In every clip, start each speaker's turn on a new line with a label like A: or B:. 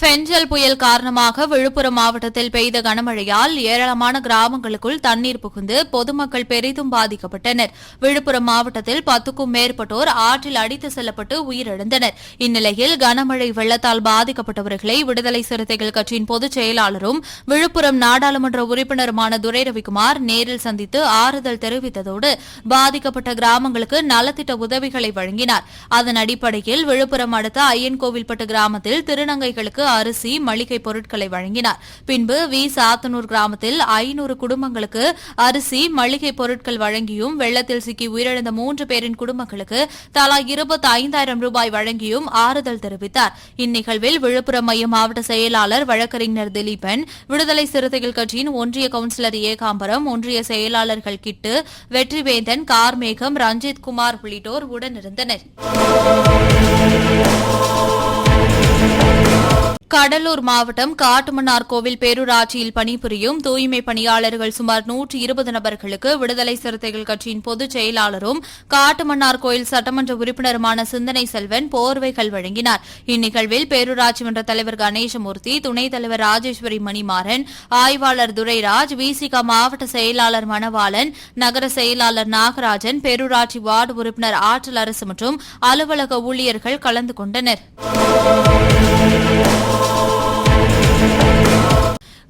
A: ஃபெஞ்சல் புயல் காரணமாக விழுப்புரம் மாவட்டத்தில் பெய்த கனமழையால் ஏராளமான கிராமங்களுக்குள் தண்ணீர் புகுந்து பொதுமக்கள் பெரிதும் பாதிக்கப்பட்டனர். விழுப்புரம் மாவட்டத்தில் பத்துக்கும் மேற்பட்டோர் ஆற்றில் அடித்து செல்லப்பட்டு உயிரிழந்தனர். இந்நிலையில் கனமழை வெள்ளத்தால் பாதிக்கப்பட்டவர்களை விடுதலை சிறுத்தைகள் கட்சியின் பொதுச் செயலாளரும் விழுப்புரம் நாடாளுமன்ற உறுப்பினருமான துரை ரவிக்குமார் நேரில் சந்தித்து ஆறுதல் தெரிவித்ததோடு பாதிக்கப்பட்ட கிராமங்களுக்கு நலத்திட்ட உதவிகளை வழங்கினார். அதன் அடிப்படையில் விழுப்புரம் அடுத்த ஐயன்கோவில்பட்டு கிராமத்தில் திருநங்கைகளுக்கு அரிசி மளிகை பொருட்களை வழங்கினார். பின்பு வி சாத்தனூர் கிராமத்தில் ஐநூறு குடும்பங்களுக்கு அரிசி மளிகை பொருட்கள் வழங்கியும் வெள்ளத்தில் சிக்கி உயிரிழந்த மூன்று பேரின் குடும்பங்களுக்கு தலா இருபத்தி ஐந்தாயிரம் ரூபாய் வழங்கியும் ஆறுதல் தெரிவித்தார். இந்நிகழ்வில் விழுப்புரம் மைய மாவட்ட செயலாளர் வழக்கறிஞர் திலீபன் விடுதலை சிறுத்தைகள் கட்சியின் ஒன்றிய கவுன்சிலர் ஏகாம்பரம் ஒன்றிய செயலாளர்கள் கிட்டு வெற்றிவேந்தன் கார்மேகம் ரஞ்சித் குமார் உள்ளிட்டோர் உடனிருந்தனர். கடலூர் மாவட்டம் காட்டுமன்னார் கோவில் பேரூராட்சியில் பணிபுரியும் தூய்மை பணியாளர்கள் சுமார் நூற்று இருபது நபர்களுக்கு விடுதலை சிறுத்தைகள் கட்சியின் பொதுச் செயலாளரும் காட்டுமன்னார் கோயில் சட்டமன்ற உறுப்பினருமான சிந்தனை செல்வன் போர்வைகள் வழங்கினார். இந்நிகழ்வில் பேரூராட்சி மன்ற தலைவர் கணேசமூர்த்தி துணைத் தலைவர் ராஜேஸ்வரி மணிமாறன் ஆய்வாளர் துரைராஜ் விசிக மாவட்ட செயலாளர் மணவாளன் நகர செயலாளர் நாகராஜன் பேரூராட்சி வார்டு உறுப்பினர் ஆற்றல் அரசு மற்றும் அலுவலக ஊழியர்கள் கலந்து கொண்டனர்.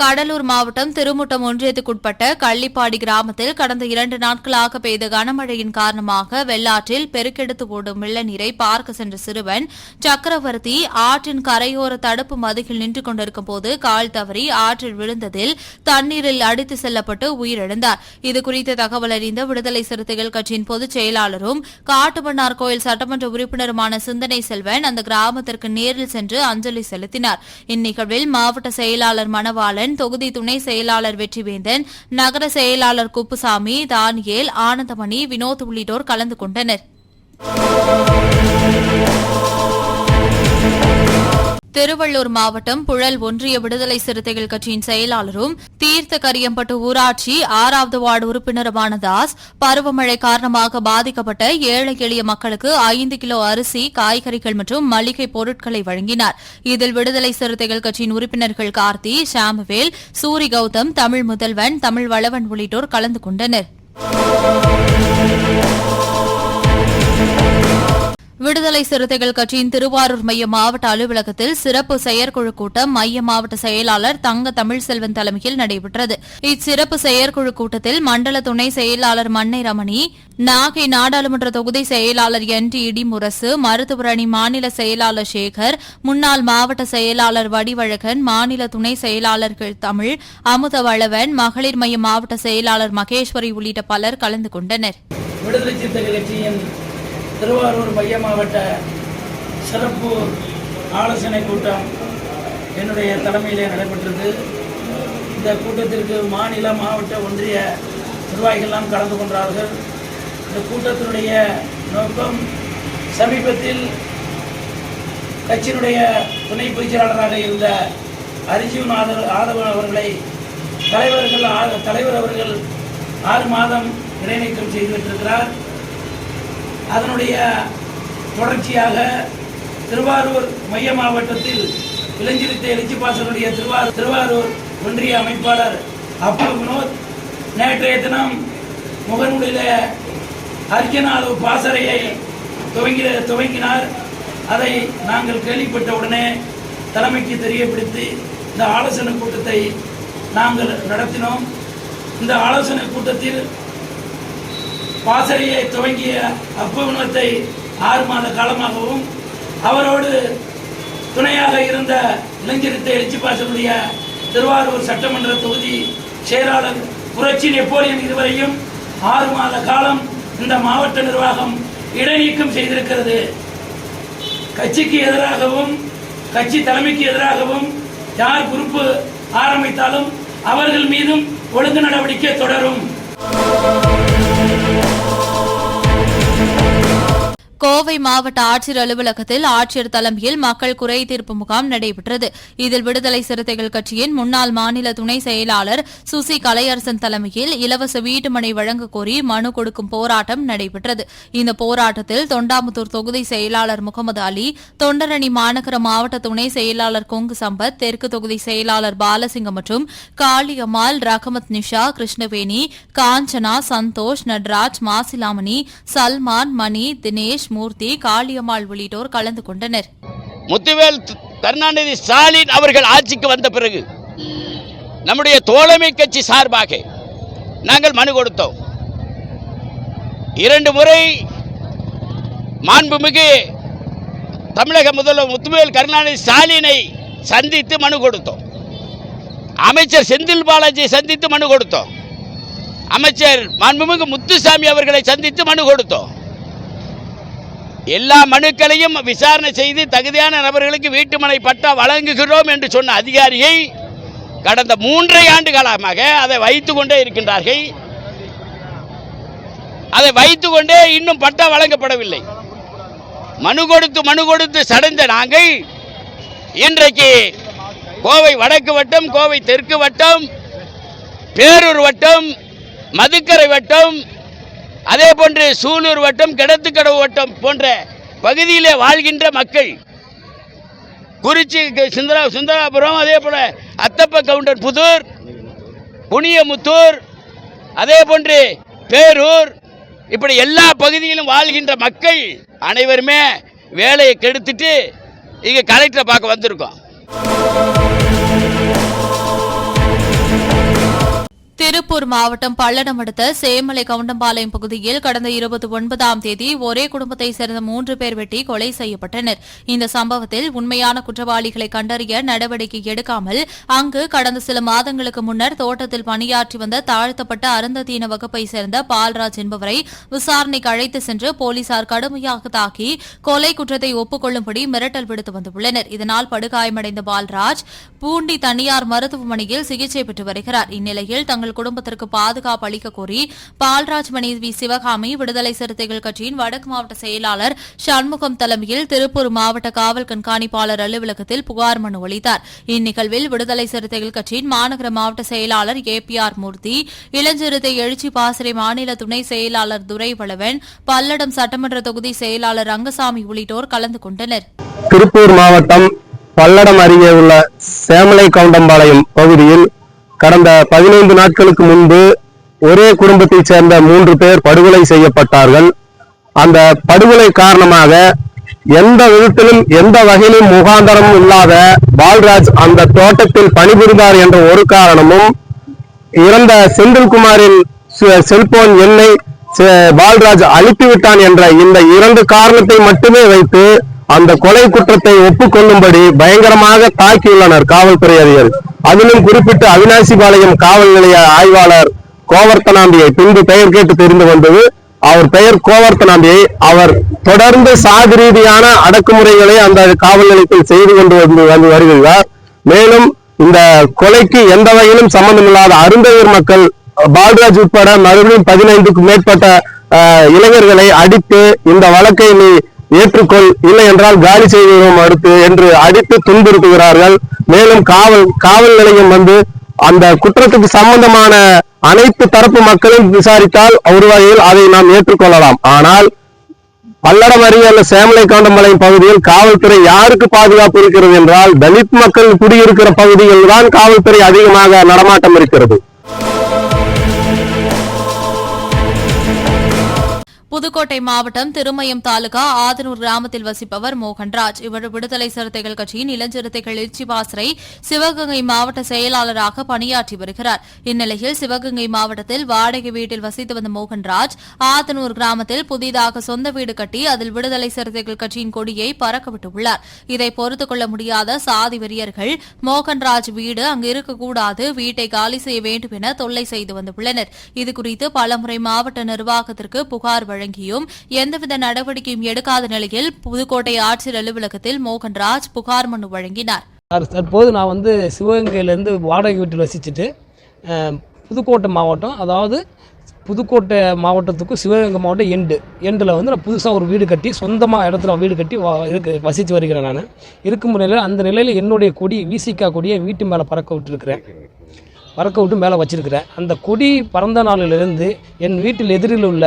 A: கடலூர் மாவட்டம் திருமுட்டம் ஒன்றியத்துக்குட்பட்ட கள்ளிப்பாடி கிராமத்தில் கடந்த இரண்டு நாட்களாக பெய்த கனமழையின் காரணமாக வெள்ளாற்றில் பெருக்கெடுத்து ஓடும் வெள்ளநீரை பார்க்க சென்ற சிறுவன் சக்கரவர்த்தி ஆற்றின் கரையோர தடுப்பு மதுகில் நின்று கொண்டிருக்கும் போது கால் தவறி ஆற்றில் விழுந்ததில் தண்ணீரில் அடித்து செல்லப்பட்டு உயிரிழந்தார். இதுகுறித்த தகவல் அறிந்த விடுதலை சிறுத்தைகள் கட்சியின் பொதுச் செயலாளரும் காட்டுமன்னார் கோயில் சட்டமன்ற உறுப்பினருமான சிந்தனை செல்வன் அந்த கிராமத்திற்கு நேரில் சென்று அஞ்சலி செலுத்தினார். இந்நிகழ்வில் மாவட்ட செயலாளர் மணவாளன் தொகுதி துணை செயலாளர் வெற்றிவேந்தன் நகர செயலாளர் குப்புசாமி தானியேல் ஆனந்தமணி வினோத் உள்ளிட்டோர் கலந்து கொண்டனர். திருவள்ளூர் மாவட்டம் புழல் ஒன்றிய விடுதலை சிறுத்தைகள் கட்சியின் செயலாளரும் தீர்த்த கரியம்பட்டு ஊராட்சி ஆறாவது வார்டு உறுப்பினருமான தாஸ் பருவமழை காரணமாக பாதிக்கப்பட்ட ஏழை எளிய மக்களுக்கு ஐந்து கிலோ அரிசி காய்கறிகள் மற்றும் மளிகை பொருட்களை வழங்கினார். இதில் விடுதலை சிறுத்தைகள் கட்சியின் உறுப்பினர்கள் கார்த்தி ஷாமுவேல் சூரி கௌதம் தமிழ் முதல்வன் தமிழ் வளவன் உள்ளிட்டோர் கலந்து கொண்டனர். விடுதலை சிறுத்தைகள் கட்சியின் திருவாரூர் மைய மாவட்ட அலுவலகத்தில் சிறப்பு செயற்குழு கூட்டம் மைய மாவட்ட செயலாளர் தங்க தமிழ்செல்வன் தலைமையில் நடைபெற்றது. இச்சிறப்பு செயற்குழு கூட்டத்தில் மண்டல துணை செயலாளர் மன்னை ரமணி நாகை நாடாளுமன்ற தொகுதி செயலாளர் என் டி இடிமுரசு மருத்துவரணி மாநில செயலாளர் சேகர் முன்னாள் மாவட்ட செயலாளர் வடிவழகன் மாநில துணை செயலாளர்கள் தமிழ் அமுதவளவன் மகளிர் மைய மாவட்ட செயலாளர் மகேஸ்வரி உள்ளிட்ட பலர் கலந்து கொண்டனர்.
B: விடுதலை சிறுத்தைகள் கட்சியின் திருவாரூர் மைய மாவட்ட சிறப்பு ஆலோசனை கூட்டம் என்னுடைய தலைமையிலே நடைபெற்றது. இந்த கூட்டத்திற்கு மாநில மாவட்ட ஒன்றிய நிர்வாகிகள்லாம் கலந்து கொண்டார்கள். இந்த கூட்டத்தினுடைய நோக்கம் சமீபத்தில் கட்சியினுடைய துணை பொதுச் செயலாளராக இருந்த அரிஜீவன் ஆதவ ஆதவன் அவர்களை தலைவர்கள் தலைவர் அவர்கள் ஆறு மாதம் இடைநீக்கம் செய்துவிட்டிருக்கிறார் அதனுடைய தொடர்ச்சியாக திருவாரூர் மைய மாவட்டத்தில் இளஞ்சிறுத்தை எழுச்சிப்பாசனுடைய திருவாரூர் திருவாரூர் ஒன்றிய அமைப்பாளர் அப்பு வினோத் நேற்றைய தினம் முகநூலில் அர்ஜனாலு பாசறையை துவங்கி துவங்கினார். அதை நாங்கள் கேள்விப்பட்ட உடனே தலைமைக்கு தெரியப்படுத்தி இந்த ஆலோசனை கூட்டத்தை நாங்கள் நடத்தினோம். இந்த ஆலோசனை கூட்டத்தில் பாசறையை துவங்கிய அப்புவனத்தை ஆறு மாத காலமாகவும் அவரோடு துணையாக இருந்த இளைஞரத்தை எழுச்சி பாசனுடைய திருவாரூர் சட்டமன்ற தொகுதி செயலாளர் புரட்சி நெப்போலியன் இருவரையும் ஆறு மாத காலம் இந்த மாவட்ட நிர்வாகம் இடைநீக்கம் செய்திருக்கிறது. கட்சிக்கு எதிராகவும் கட்சி தலைமைக்கு எதிராகவும் யார் குறிப்பு ஆரம்பித்தாலும் அவர்கள் மீதும் ஒழுங்கு நடவடிக்கை தொடரும்.
A: கோவை மாவட்ட ஆட்சியர் அலுவலகத்தில் ஆட்சியர் தலைமையில் மக்கள் குறை தீர்ப்பு முகாம் நடைபெற்றது. இதில் விடுதலை சிறுத்தைகள் கட்சியின் முன்னாள் மாநில துணை செயலாளர் சுசி கலையரசன் தலைமையில் இலவச வீட்டுமனை வழங்க கோரி மனு கொடுக்கும் போராட்டம் நடைபெற்றது. இந்த போராட்டத்தில் தொண்டாமுத்தூர் தொகுதி செயலாளர் முகமது அலி தொண்டரணி மாநகர மாவட்ட துணை செயலாளர் கொங்கு சம்பத் தெற்கு தொகுதி செயலாளர் பாலசிங்கம் மற்றும் காளியம்மாள் ரகமத் நிஷா கிருஷ்ணவேணி காஞ்சனா சந்தோஷ் நட்ராஜ் மாசிலாமணி சல்மான் மணி தினேஷ் மூர்த்தி காளியம்மாள் உள்ளிட்டோர் கலந்து கொண்டனர்.
C: முத்துவேல் கருணாநிதி ஸ்டாலின் அவர்கள் ஆட்சிக்கு வந்த பிறகு நம்முடைய தோழமை கட்சி சார்பாக நாங்கள் மனு கொடுத்தோம். இரண்டு முறை மாண்புமிகு தமிழக முதல்வர் முத்துவேல் கருணாநிதி ஸ்டாலினை சந்தித்து மனு கொடுத்தோம். அமைச்சர் செந்தில் பாலாஜியை சந்தித்து மனு கொடுத்தோம். அமைச்சர் மாண்புமிகு முத்துசாமி அவர்களை சந்தித்து மனு கொடுத்தோம். எல்லா மனுக்களையும் விசாரணை செய்து தகுதியான நபர்களுக்கு வீட்டுமனை பட்டா வழங்குகிறோம் என்று சொன்ன அதிகாரியை கடந்த மூன்றரை ஆண்டு காலமாக அதை வைத்து கொண்டே இருக்கின்றார்கள். அதை வைத்து கொண்டே இன்னும் பட்டா வழங்கப்படவில்லை. மனு கொடுத்து மனு கொடுத்து சடைந்த நாங்கள் இன்றைக்கு கோவை வடக்கு வட்டம் கோவை தெற்கு வட்டம் பேரூர் வட்டம் மதுக்கரை வட்டம் அதே போன்று சூலூர் வட்டம் கிடத்துக்கடவு வட்டம் போன்ற பகுதியிலே வாழ்கின்ற மக்கள் குறிச்சி சுந்தரா சுந்தராபுரம் அதே போல அத்தப்ப கவுண்டர் புதூர் புனியமுத்தூர் அதே போன்று பேரூர் இப்படி எல்லா பகுதியிலும் வாழ்கின்ற மக்கள் அனைவருமே வேலையை கெடுத்துட்டு இங்கே கலெக்டரை பார்க்க வந்திருக்கோம்.
A: திருப்பூர் மாவட்டம் பல்லடம் அடுத்த சேமலை கவுண்டம்பாளையம் பகுதியில் கடந்த இருபத்தி ஒன்பதாம் தேதி ஒரே குடும்பத்தைச் சேர்ந்த மூன்று பேர் வெட்டி கொலை செய்யப்பட்டனர். இந்த சம்பவத்தில் உண்மையான குற்றவாளிகளை கண்டறிய நடவடிக்கை எடுக்காமல் அங்கு கடந்த சில மாதங்களுக்கு முன்னர் தோட்டத்தில் பணியாற்றி வந்த தாழ்த்தப்பட்ட அருந்ததீன வகுப்பைச் சேர்ந்த பால்ராஜ் என்பவரை விசாரணைக்கு அழைத்து சென்று போலீசார் கடுமையாக தாக்கி கொலை குற்றத்தை ஒப்புக்கொள்ளும்படி மிரட்டல் விடுத்து வந்துள்ளனர். இதனால் படுகாயமடைந்த பால்ராஜ் பூண்டி தனியார் மருத்துவமனையில் சிகிச்சை பெற்று வருகிறார். இந்நிலையில் தங்கள் குடும்பத்திற்கு பாதுகாப்பு அளிக்க கோரி பால்ராஜ் மனைவி சிவகாமி விடுதலை சிறுத்தைகள் கட்சியின் வடக்கு மாவட்ட செயலாளர் சண்முகம் தலைமையில் திருப்பூர் மாவட்ட காவல் கண்காணிப்பாளர் அலுவலகத்தில் புகார் மனு அளித்தார். இந்நிகழ்வில் விடுதலை சிறுத்தைகள் கட்சியின் மாநகர மாவட்ட செயலாளர் ஏ. பி. ஆர். மூர்த்தி இளஞ்சிறுத்தை எழுச்சி பாசறை மாநில துணை செயலாளர் துரைவளவன் பல்லடம் சட்டமன்ற தொகுதி செயலாளர் ரங்கசாமி உள்ளிட்டோர் கலந்து கொண்டனர்.
D: திருப்பூர் மாவட்டம் பல்லடம் அருகே உள்ள சேமலை கவுண்டம்பாளையம் பகுதியில் கடந்த பதினைந்து நாட்களுக்கு முன்பு ஒரே குடும்பத்தைச் சேர்ந்த மூன்று பேர் படுகொலை செய்யப்பட்டார்கள். அந்த படுகொலை காரணமாக எந்த விதத்திலும் எந்த வகையிலும் முகாந்தரமும் இல்லாத பால்ராஜ் அந்த தோட்டத்தில் பணிபுரிந்தார் என்ற ஒரு காரணமும் இறந்த செந்தில்குமாரின் செ- செல்போன் எண்ணை செ- பால்ராஜ் அழித்து விட்டான் என்ற இந்த இரண்டு காரணத்தை மட்டுமே வைத்து அந்த கொலை குற்றத்தை ஒப்புக்கொள்ளும்படி பயங்கரமாக தாக்கியுள்ளனர் காவல்துறை அதிகாரி. அதிலும் குறிப்பிட்டு அவினாசிபாளையம் காவல் நிலைய ஆய்வாளர் கோவர்த்தனாம்பியை பின்பு பெயர் கேட்டு தெரிந்து வந்தது அவர் பெயர் கோவர்த்தனாம்பியை அவர் தொடர்ந்து சாதி ரீதியான அடக்குமுறைகளை அந்த காவல் நிலையத்தில் செய்து கொண்டு வந்து வந்து வருகிறார். மேலும் இந்த கொலைக்கு எந்த வகையிலும் சம்பந்தமில்லாத அருந்தவீர் மக்கள் பால்ராஜ் உட்பட மறுபடியும் பதினைந்துக்கும் மேற்பட்ட இளைஞர்களை அடித்து இந்த வழக்கை நீ ஏற்றுக்கொள். இல்லை என்றால் காலி செய்வோம் அடுத்து என்று அடித்து துன்புறுத்துகிறார்கள். மேலும் காவல் காவல் நிலையம் வந்து அந்த குற்றத்துக்கு சம்பந்தமான அனைத்து தரப்பு மக்களும் விசாரித்தால் ஒரு வகையில் அதை நாம் ஏற்றுக்கொள்ளலாம். ஆனால் பல்லடம் அருகே அல்ல சேமலை கவுண்டம்பாளையம் பகுதியில் காவல்துறை யாருக்கு பாதுகாப்பு இருக்கிறது என்றால் தலித் மக்கள் குடியிருக்கிற பகுதியில் தான் காவல்துறை அதிகமாக நடமாட்டம் இருக்கிறது.
A: புதுக்கோட்டை மாவட்டம் திருமயம் தாலுகா ஆதனூர் கிராமத்தில் வசிப்பவர் மோகன்ராஜ். இவர் விடுதலை சிறுத்தைகள் கட்சியின் இளஞ்சிறுத்தைகள் எழுச்சி பாசறை சிவகங்கை மாவட்ட செயலாளராக பணியாற்றி வருகிறார். இந்நிலையில் சிவகங்கை மாவட்டத்தில் வாடகை வீட்டில் வசித்து வந்த மோகன்ராஜ் ஆதனூர் கிராமத்தில் புதிதாக சொந்த வீடு கட்டி அதில் விடுதலை சிறுத்தைகள் கட்சியின் கொடியை பறக்கவிட்டுள்ளார். இதை பொறுத்துக் கொள்ள முடியாத சாதி வெறியர்கள் மோகன்ராஜ் வீடு அங்கு இருக்கக்கூடாது வீட்டை காலி செய்ய வேண்டும் என தொல்லை செய்து வந்துள்ளனர். இதுகுறித்து பலமுறை மாவட்ட நிர்வாகத்திற்கு புகார் வழங்கியும் எந்தவித நடவடிக்கையும் எடுக்காத நிலையில் புதுக்கோட்டை ஆட்சியர் அலுவலகத்தில் மோகன்ராஜ் புகார் மனு வழங்கினார்.
E: தற்போது நான் வந்து சிவகங்கையிலேருந்து வாடகை வீட்டில் வசிச்சுட்டு புதுக்கோட்டை மாவட்டம் அதாவது புதுக்கோட்டை மாவட்டத்துக்கும் சிவகங்கை மாவட்டம் எண்டு எண்டில் வந்து நான் புதுசாக ஒரு வீடு கட்டி சொந்தமாக இடத்துல வீடு கட்டி வா இருக்கு வசித்து வருகிறேன் நான். இருக்கும் நிலையில் அந்த நிலையில் என்னுடைய கொடி விசிகா கொடியை வீட்டு மேலே பறக்க விட்டுருக்கிறேன். பறக்க விட்டு மேலே வச்சிருக்கிறேன். அந்த கொடி பறந்த நாளிலிருந்து என் வீட்டில் எதிரில் உள்ள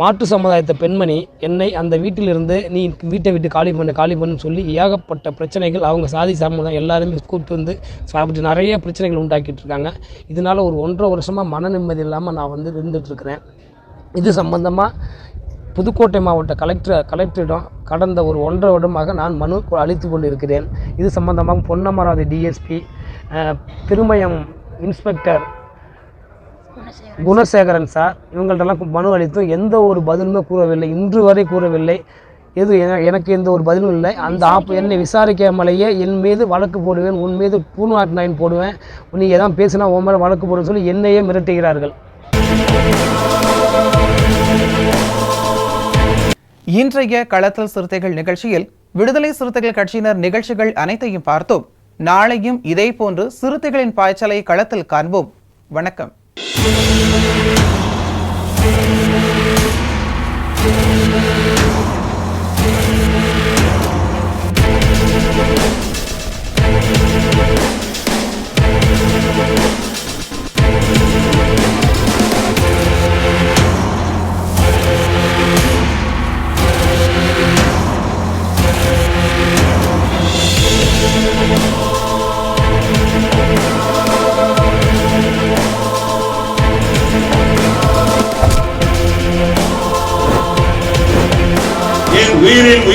E: மாற்று சமுதாயத்தை பெண்மணி என்னை அந்த வீட்டிலிருந்து நீ வீட்டை விட்டு காலி பண்ணு காலி பண்ணுன்னு சொல்லி ஏகப்பட்ட பிரச்சனைகள் அவங்க சாதி சமுதாயம் எல்லாருமே கூப்பிட்டு வந்து அப்படி நிறைய பிரச்சனைகள் உண்டாக்கிட்டு இருக்காங்க. இதனால் ஒரு ஒன்றரை வருஷமாக மன நிம்மதி இல்லாமல் நான் வந்து இருந்துகிட்ருக்கிறேன் இது சம்பந்தமாக புதுக்கோட்டை மாவட்ட கலெக்டர் கலெக்டரிடம் கடந்த ஒரு ஒன்றரை வருடமாக நான் மனு அளித்து கொண்டிருக்கிறேன். இது சம்பந்தமாக Ponnamaravathi DSP Thirumayam inspector Gunasekaran sir. இவங்கள்ட்டெல்லாம் மனு அளித்தும் எந்த ஒரு பதிலுமே கூறவில்லை. இன்று வரை கூறவில்லை. எது என- எனக்கு எந்த ஒரு பதிலும் இல்லை. அந்த ஆப் என்னை விசாரிக்காமலேயே என் மீது வழக்கு போடுவேன் உன் மீது டூ நாட் நைன் போடுவேன். நீ எதாவது பேசினா உன் மேலே வழக்கு போடுன்னு சொல்லி என்னையே மிரட்டுகிறார்கள்.
F: இன்றைய களத்தல் சிறுத்தைகள் நிகழ்ச்சியில் விடுதலை சிறுத்தைகள் கட்சியினர் நிகழ்ச்சிகள் அனைத்தையும் பார்த்தோம். நாளையும் இதேபோன்று சிறுத்தைகளின் பாய்ச்சலை களத்தில் காண்போம். வணக்கம்.
G: என் உயிரின்